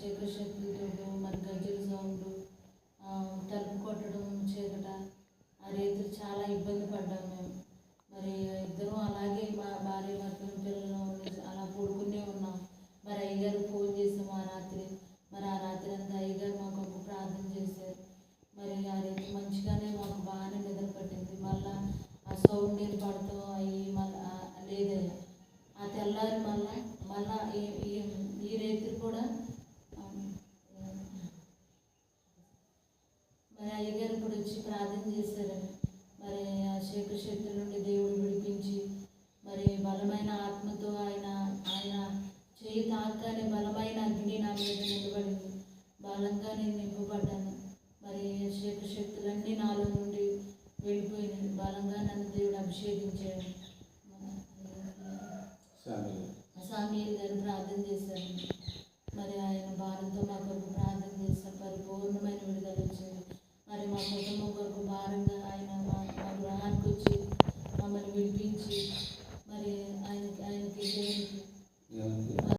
శేఖర్ శక్తులతో మరి గజ్జల సౌండ్ తలుపు కొట్టడం చీకట ఆ రైతులు చాలా ఇబ్బంది పడ్డాం మేము. మరి ఇద్దరం అలాగే మా భార్య భర్తలు పిల్లలు అలా పడుకునే ఉన్నాం. మరి అయ్యగారు ఫోన్ చేసాం ఆ రాత్రి. మరి ఆ రాత్రి అంతా అయ్యగారు మాకు ఒక ప్రార్థన చేశారు. మరి ఆ రైతు మంచిగానే మాకు బాగానే నిద్ర పట్టింది. మళ్ళా ఆ సౌండ్ నీరు పడతాం అవి మళ్ళా లేదయ్యా. ఆ తెల్లారి మళ్ళా మళ్ళా ఈ ఈ రైతులు కూడా ఆ, మరి అయ్యగారు ఇప్పుడు వచ్చి ప్రార్థన చేశారని. మరి ఆ శేఖర్ శక్తుల నుండి దేవుడు విడిపించి మరి బలమైన ఆత్మతో ఆయన ఆయన చేయి తాకని బలమైన అగ్ని నా మీద నిలబడింది. బలంగా నేను నింపబడ్డాను మరి శేఖర్ శక్తులన్నీ నాలో నుండి వెళ్ళిపోయినాయి బలంగా నన్ను దేవుడు అభిషేకించాడు. సామీల్ గారు ప్రార్థన చేశారు. మా కుటుంబం కొరకు భారంగా ఆయన మా గృహానికి వచ్చి మమ్మల్ని విడిపించి మరి ఆయనకి ఆయనకి దేవునికి